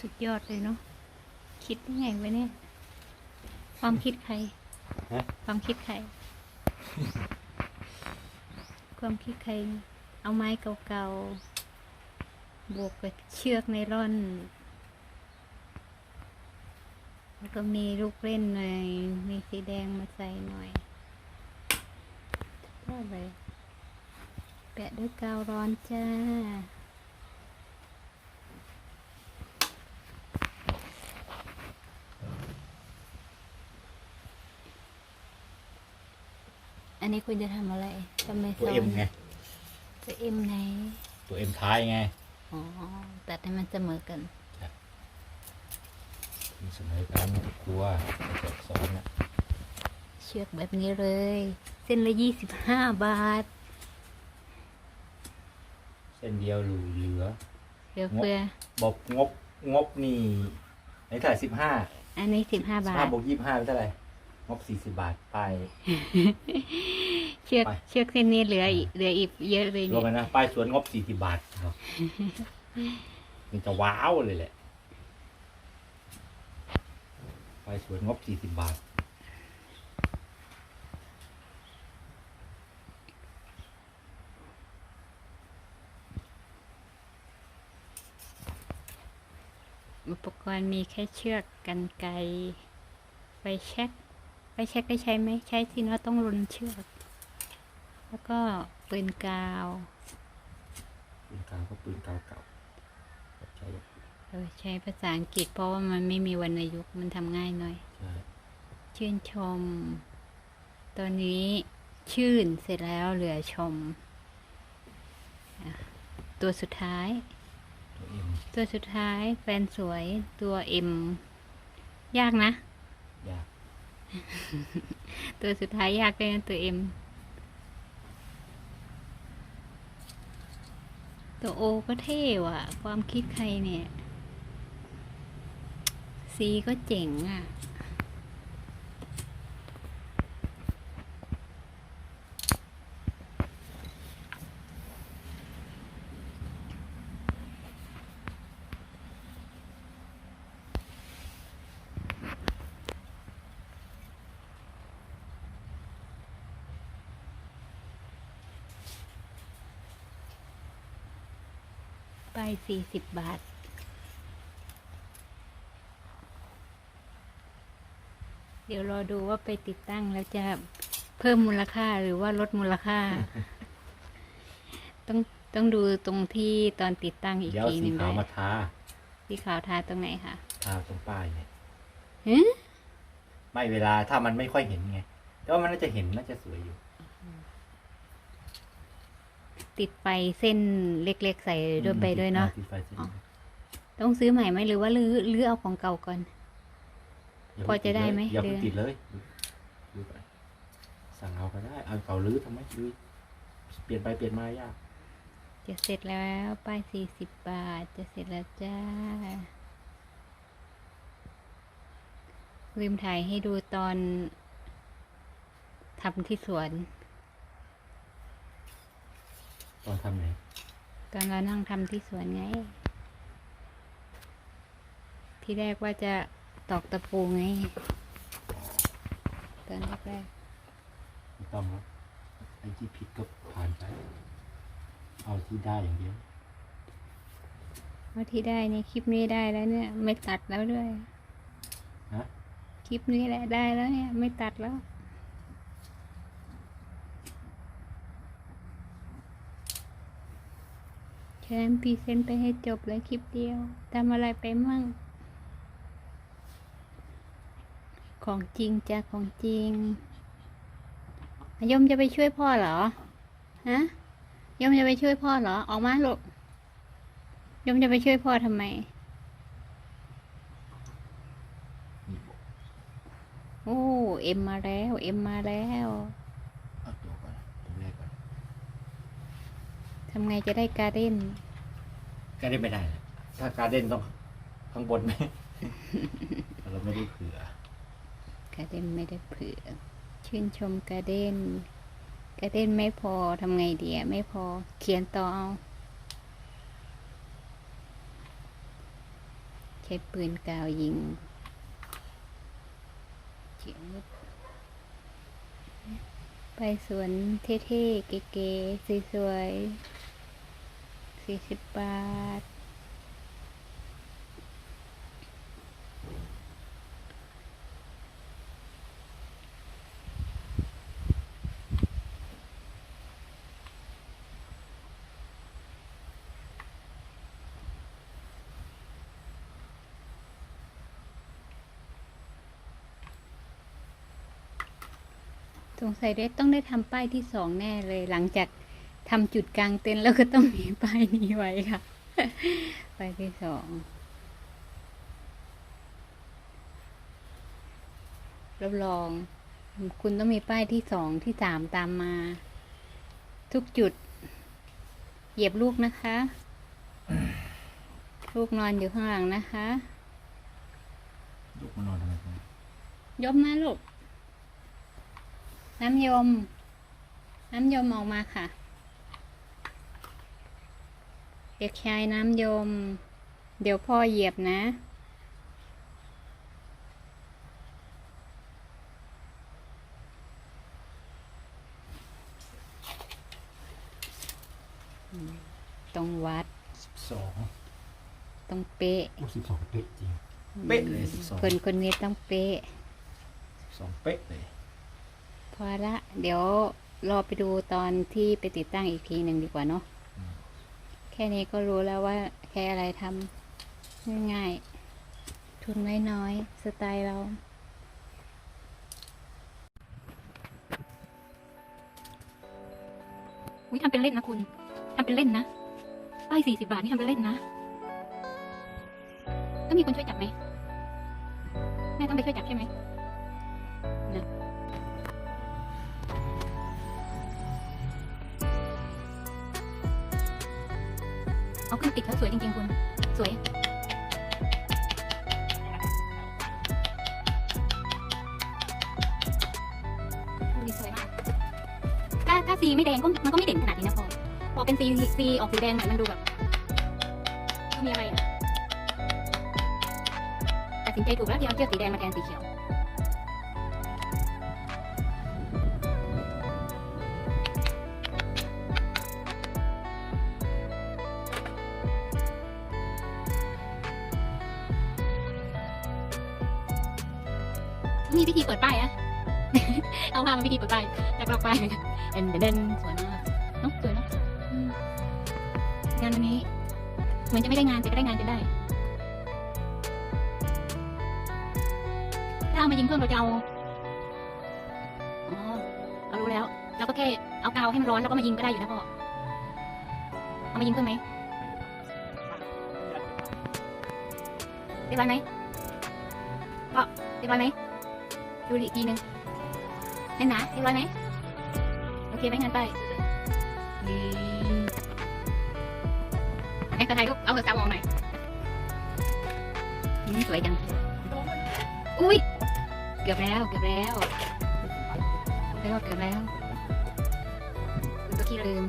สุดยอดเลยเนาะคิดได้ไงวะเนี่ย ความคิดใคร ฮะ ความคิดใคร ความคิดใคร เอาไม้เก่าๆ บวกกับเชือกไนล่อน แล้วก็มีลูกเล่นหน่อย มีสีแดงมาใส่หน่อยก็เลย แปะด้วยกาวร้อนจ้า นนี้คุณจะทำอะไรทำไมตัวซ้อเอ็นมไงตัวเอ็มไหน ตัวเอ็มท้ายไง อ๋อ ตัดให้มันเสมอกันมีเสมอกันกลัวจะซ้อนนะเชือกแบบนี้เลย เส้นละยี่สิบห้าบาท เส้นเดียวหรูเหลือเดี๋ยวเพื่อบอกงบงบนี่ในเท่าไหร่สิบห้าอันนี้สิบห้าสิบบาห้าทบวกยี่สิบห้าเป็นเท่าไหร่งบสี่สิบบาทไป เชือกไป เชือกเส้นนี้เหลืออีกเหลืออีกเยอะเลยรวเนี่มยกันนะป้ายสวนงบสี่สิบบาทครับมันจะว้าวเลยแหละป้ายสวนงบสี่สิบบาท อุปกรณ์มีแค่เชือกกันไกรไฟแช็กไฟแช็กได้ใช้ไหมใช้สิเนาะต้องรุนเชือก แล้วก็ปืนกาว ปืนกาวก็ปืนกาวเก่าใช่เออใช้ภาษาอังกฤษเพราะว่ามันไม่มีวรรณยุกต์มันทำง่ายหน่อย ใช่ชื่นชม ตอนนี้ชื่นเสร็จแล้วเหลือชมอะตัวสุดท้าย ตัวเอ็มตัวสุดท้ายแฟนสวยตัวเอ็มยากนะ ยาก ตัวสุดท้ายยากเลยนะตัวเอ็ม ตัวโอก็เท่ว่ะ ความคิดใครเนี่ย ซีก็เจ๋งอะ ไปสี่สิบบาท เดี๋ยวรอดูว่าไปติดตั้งแล้วจะเพิ่มมูลค่าหรือว่าลดมูลค่า ต้องต้องดูตรงที่ตอนติดตั้งอีกเดี๋ยวทีหสีนึ่งขาวได้มาทาสีขาวทาตรงไหนคะทาตรงป้ายเนี่ยฮะไม่เวลาถ้ามันไม่ค่อยเห็นไงแต่ว่ามันน่าจะเห็นน่าจะสวยอยู่ ติดไฟเส้นเล็กๆ ใส่ด้วยไปด้วยเนาะติดไฟเส้นอ๋อต้องซื้อใหม่ไหมหรือว่าลื้อลื้อเอาของเก่าก่อน ย่าพอจะได้ไหมอย่าเพิ่งเดือน ติดเลยดูก่อนสั่งเอาก็ได้เอาเก่าลื้อทำไมลื้อเปลี่ยนไปเปลี่ยนมายากจะเสร็จแล้วป้ายสี่สิบบาท จะเสร็จแล้วจ้า ลืมถ่ายให้ดูตอนทำที่สวน ตอนทำไหนตอนเรานั่งทำที่สวนไง ที่แรกว่าจะตอกตะปูไง ตอนแรกไม่ต้องแล้วไอ้ที่ผิดก็ผ่านไป เอาที่ได้อย่างเดียวๆว่าที่ได้เนี่ยคลิปนี้ได้แล้วเนี่ย ไม่ตัดแล้วด้วยฮะคลิปนี้แหละได้แล้วเนี่ย ไม่ตัดแล้ว แค่นั้นพรีเซนต์ไปให้จบเลยคลิปเดียวทำอะไรไปมั่ง ของจริงจ้ะของจริงยมจะไปช่วยพ่อเหรอ ฮะยมจะไปช่วยพ่อเหรอ ออกมาลูกยมจะไปช่วยพ่อทำไมนี่บอกโอ้ เอ็มมาแล้ว เอ็มมาแล้ว เอาตัวก่อนตัวแรกก่อน ทำไงจะได้การ์เด้นการเด้นไม่ได้นะถ้าการเด้นต้องข้างบนไหม เราไม่ได้เผื่อ การ์เด้นไม่ได้เผื่อ ชื่นชมการ์เด้นการ์เด้นไม่พอทำไงดีอะไม่พอเขียนต่อเอาชช้ปืนกาวยิงเขียนว่าไปสวนเท่ๆเก๋ๆสวยๆ สี่สิบบาท สงสัยได้ต้องได้ทำป้ายที่สองแน่เลยหลังจาก ทำจุดกลางเต็นท์แล้วก็ต้องมีป้ายนี้ไว้ค่ะป้ายที่สองรับรอง คุณต้องมีป้ายที่สองที่สามตามมา ทุกจุด เหยียบลูกนะคะ ลูกนอนอยู่ข้างหลังนะคะลูกมานอนทำไมครับยมนะลูก น้ำยม น้ำยมออกมาค่ะ เด็กชายน้ำยม เดี๋ยวพ่อเหยียบนะต้องวัดสิบสองต้องเป๊ะโอ้สิบสองเป๊ะจริง เป๊ะเลย12คนคนนี้ต้องเป๊ะสิบสองเป๊ะเลย พอละ เดี๋ยวรอไปดูตอนที่ไปติดตั้งอีกทีหนึ่งดีกว่าเนาะแค่นี้ก็รู้แล้วว่าแค่อะไรทำง่ายๆ ทุนน้อยๆ สไตล์เรา อุ้ยทำเป็นเล่นนะคุณทำเป็นเล่นนะป้ายสี่สิบาทนี่ทำเป็นเล่นนะ ต้องมีคนช่วยจับไหม แม่ต้องไปช่วยจับใช่ไหม เอาขึ้นติดแล้วสวยจริงๆคุณ สวยดูดิสวยมาก ถ้าถ้าสีไม่แดงก็มันก็ไม่เด่นขนาดนี้นะพอ พอเป็นสีสีออกสีแดงหน่อยมันดูแบบมีอะไรอะตัดสินใจถูกแล้วที่เอาเชือกสีแดงมาแทนสีเขียว มีพิธีเปิดป้ายอะเอาพามาพิธีเปิดป้ายจากเราป้ายเด่นเด่นสวยมากเนาะสวยเนาะอืมงานวันนี้เหมือนจะไม่ได้งานแต่ก็ได้งานจนได้ถ้าเอามายิงเพิ่มเราจะเอาอ๋อเรารู้แล้วเราก็แค่เอากาวให้มันร้อนแล้วก็มายิงก็ได้อยู่นะพ่อเอามายิงเพิ่มไหมเรียบร้อยไหมก็เรียบร้อยไหม ดูอีกทีนึงแน่นหนาเรียบร้อยไหมโอเคไหมงานไปอืมแม่กระไทยลูกเอาเถอะสาวมองหน่อยอืมสวยจัง อุ้ยเกือบแล้ว เกือบแล้วเกือบแล้วเกือบแล้วคุณตัวขี้ลืม